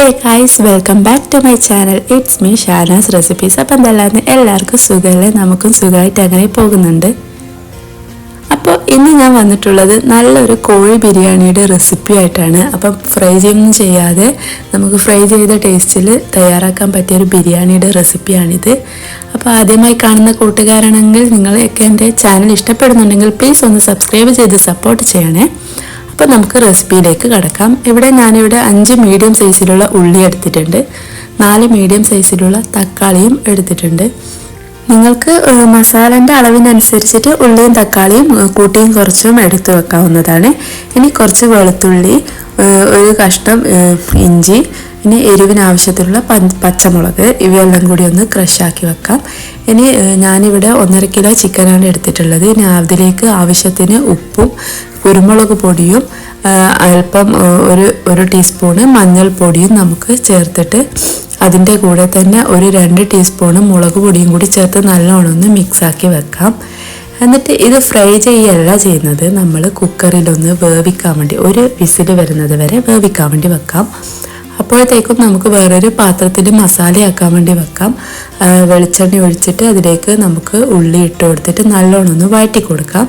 Hey guys welcome back to my channel it's me Shanas recipes അപ്പം എന്തെല്ലാന്ന് എല്ലാവർക്കും സുഖമല്ലേ? നമുക്കും സുഖമായിട്ട് അങ്ങനെ പോകുന്നുണ്ട്. അപ്പോൾ ഇന്ന് ഞാൻ വന്നിട്ടുള്ളത് നല്ലൊരു കോഴി ബിരിയാണിയുടെ റെസിപ്പി ആയിട്ടാണ്. അപ്പം ഫ്രൈ ചെയ്യൊന്നും ചെയ്യാതെ നമുക്ക് ഫ്രൈ ചെയ്ത ടേസ്റ്റിൽ തയ്യാറാക്കാൻ പറ്റിയ ഒരു ബിരിയാണിയുടെ റെസിപ്പിയാണിത് അപ്പോൾ ആദ്യമായി കാണുന്ന കൂട്ടുകാരാണെങ്കിൽ നിങ്ങളെയൊക്കെ എന്റെ ചാനൽ ഇഷ്ടപ്പെടുന്നുണ്ടെങ്കിൽ പ്ലീസ് ഒന്ന് സബ്സ്ക്രൈബ് ചെയ്ത് സപ്പോർട്ട് ചെയ്യണേ. അപ്പോൾ നമുക്ക് റെസിപ്പിയിലേക്ക് കടക്കാം. ഇവിടെ ഞാനിവിടെ അഞ്ച് മീഡിയം സൈസിലുള്ള ഉള്ളി എടുത്തിട്ടുണ്ട്. നാല് മീഡിയം സൈസിലുള്ള തക്കാളിയും എടുത്തിട്ടുണ്ട്. നിങ്ങൾക്ക് മസാലന്റെ അളവിനനുസരിച്ചിട്ട് ഉള്ളിയും തക്കാളിയും കൂട്ടിയും കുറച്ചും എടുത്ത് വെക്കാവുന്നതാണ്. ഇനി കുറച്ച് വെളുത്തുള്ളി ഒരു കഷ്ണം ഇഞ്ചി ഇനി എരിവിന് ആവശ്യത്തിലുള്ള പച്ചമുളക് ഇവയെല്ലാം കൂടി ഒന്ന് ക്രഷാക്കി വെക്കാം. ഇനി ഞാനിവിടെ ഒന്നര കിലോ ചിക്കനാണ് എടുത്തിട്ടുള്ളത്. ഇനി അതിലേക്ക് ആവശ്യത്തിന് ഉപ്പും കുരുമുളക് പൊടിയും അല്പം ഒരു ഒരു ടീസ്പൂണ് മഞ്ഞൾപ്പൊടിയും നമുക്ക് ചേർത്തിട്ട് അതിന്റെ കൂടെ തന്നെ ഒരു രണ്ട് ടീസ്പൂണ് മുളക് പൊടിയും കൂടി ചേർത്ത് നല്ലോണം ഒന്ന് മിക്സാക്കി വെക്കാം. എന്നിട്ട് ഇത് ഫ്രൈ ചെയ്യല്ല ചെയ്യുന്നത്. നമ്മൾ കുക്കറിലൊന്ന് വേവിക്കാൻ വേണ്ടി ഒരു വിസിൽ വരുന്നത് വരെ വേവിക്കാൻ വേണ്ടി വെക്കാം. അപ്പോഴത്തേക്കും നമുക്ക് വേറൊരു പാത്രത്തിൽ മസാലയാക്കാൻ വേണ്ടി വെക്കാം. വെളിച്ചെണ്ണ ഒഴിച്ചിട്ട് അതിലേക്ക് നമുക്ക് ഉള്ളി ഇട്ട് കൊടുത്തിട്ട് നല്ലോണം ഒന്ന് വഴറ്റി കൊടുക്കാം.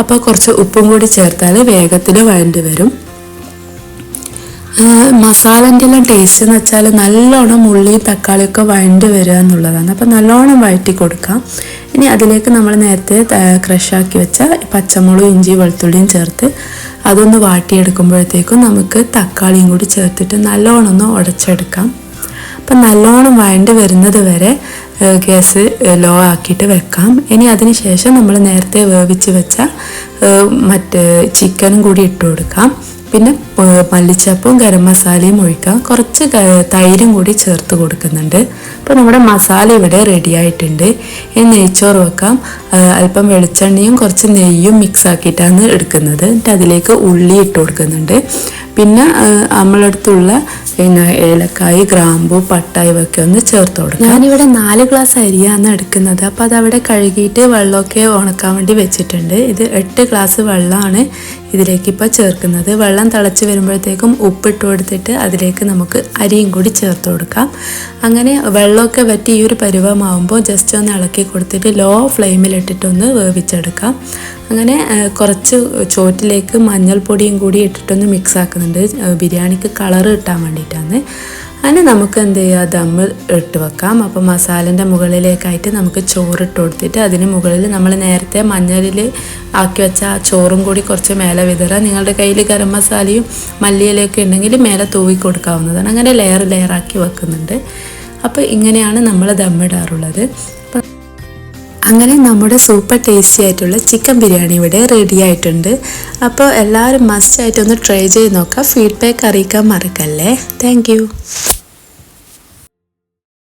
അപ്പോൾ കുറച്ച് ഉപ്പും കൂടി ചേർത്താൽ വേഗത്തിൽ വഴണ്ടി വരും. മസാലന്റെ എല്ലാം ടേസ്റ്റ് എന്ന് വെച്ചാൽ നല്ലോണം ഉള്ളിയും തക്കാളിയൊക്കെ വഴണ്ട് വരിക എന്നുള്ളതാണ്. അപ്പോൾ നല്ലോണം വഴറ്റി കൊടുക്കാം. ഇനി അതിലേക്ക് നമ്മൾ നേരത്തെ ക്രഷാക്കി വെച്ച പച്ചമുളകും ഇഞ്ചി വെളുത്തുള്ളിയും ചേർത്ത് അതൊന്ന് വാട്ടിയെടുക്കുമ്പോഴത്തേക്കും നമുക്ക് തക്കാളിയും കൂടി ചേർത്തിട്ട് നല്ലോണം ഒന്ന് ഉടച്ചെടുക്കാം. അപ്പം നല്ലോണം വഴണ്ട് വരുന്നത് വരെ ഗ്യാസ് ലോ ആക്കിയിട്ട് വെക്കാം. ഇനി അതിന് ശേഷം നമ്മൾ നേരത്തെ വേവിച്ച് വെച്ച മറ്റ് ചിക്കനും കൂടി ഇട്ട് കൊടുക്കാം. പിന്നെ മല്ലിച്ചപ്പും ഗരം മസാലയും ഒഴിക്കാം. കുറച്ച് തൈരും കൂടി ചേർത്ത് കൊടുക്കുന്നുണ്ട്. അപ്പോൾ നമ്മുടെ മസാല ഇവിടെ റെഡി ആയിട്ടുണ്ട്. ഇനി നെയ്ച്ചോറ് വെക്കാം. അല്പം വെളിച്ചെണ്ണയും കുറച്ച് നെയ്യും മിക്സ് ആക്കിയിട്ടാണ് എടുക്കുന്നത്. എന്നിട്ട് അതിലേക്ക് ഉള്ളി ഇട്ട് കൊടുക്കുന്നുണ്ട്. പിന്നെ നമ്മളടുത്തുള്ള പിന്നെ ഏലക്കായി ഗ്രാമ്പു പട്ട ഇവയൊക്കെ ഒന്ന് ചേർത്ത് കൊടുക്കും. ഞാനിവിടെ നാല് ഗ്ലാസ് അരിയാണ് എടുക്കുന്നത്. അപ്പോൾ അതവിടെ കഴുകിയിട്ട് വെള്ളമൊക്കെ ഉണക്കാൻ വേണ്ടി വെച്ചിട്ടുണ്ട്. ഇത് എട്ട് ഗ്ലാസ് വെള്ളമാണ് ഇതിലേക്ക് ഇപ്പോൾ ചേർക്കുന്നത്. വെള്ളം തിളച്ച് വരുമ്പോഴത്തേക്കും ഉപ്പിട്ട് കൊടുത്തിട്ട് അതിലേക്ക് നമുക്ക് അരിയും കൂടി ചേർത്ത് കൊടുക്കാം. അങ്ങനെ വെള്ളമൊക്കെ വറ്റി ഈ ഒരു പരുവമാകുമ്പോൾ ജസ്റ്റ് ഒന്ന് ഇളക്കി കൊടുത്തിട്ട് ലോ ഫ്ലെയിമിലിട്ടിട്ടൊന്ന് വേവിച്ചെടുക്കാം. അങ്ങനെ കുറച്ച് ചോറ്റിലേക്ക് മഞ്ഞൾപ്പൊടിയും കൂടി ഇട്ടിട്ടൊന്ന് മിക്സ് ആക്കുന്നുണ്ട് ബിരിയാണിക്ക് കളർ കിട്ടാൻ വേണ്ടിയിട്ടാണ്. അങ്ങനെ നമുക്ക് എന്ത് ചെയ്യുക ദമ്മ് ഇട്ട് വെക്കാം. അപ്പോൾ മസാലന്റെ മുകളിലേക്കായിട്ട് നമുക്ക് ചോറിട്ട് കൊടുത്തിട്ട് അതിന് മുകളിൽ നമ്മൾ നേരത്തെ മഞ്ഞളിൽ ആക്കി വെച്ച ആ ചോറും കൂടി കുറച്ച് മേലെ വിതറുക നിങ്ങളുടെ കയ്യിൽ ഗരം മസാലയും മല്ലിയിലൊക്കെ ഉണ്ടെങ്കിൽ മേലെ തൂവി കൊടുക്കാവുന്നതാണ്. അങ്ങനെ ലെയർ ആക്കി വെക്കുന്നുണ്ട്. അപ്പോൾ ഇങ്ങനെയാണ് നമ്മൾ ദമ്മിടാറുള്ളത് അങ്ങനെ നമ്മുടെ സൂപ്പർ ടേസ്റ്റി ആയിട്ടുള്ള ചിക്കൻ ബിരിയാണി ഇവിടെ റെഡി ആയിട്ടുണ്ട്. അപ്പോൾ എല്ലാവരും മസ്റ്റ് ആയിട്ടൊന്ന് ട്രൈ ചെയ്ത് നോക്കാം. ഫീഡ്ബാക്ക് അറിയിക്കാൻ മറക്കല്ലേ? താങ്ക്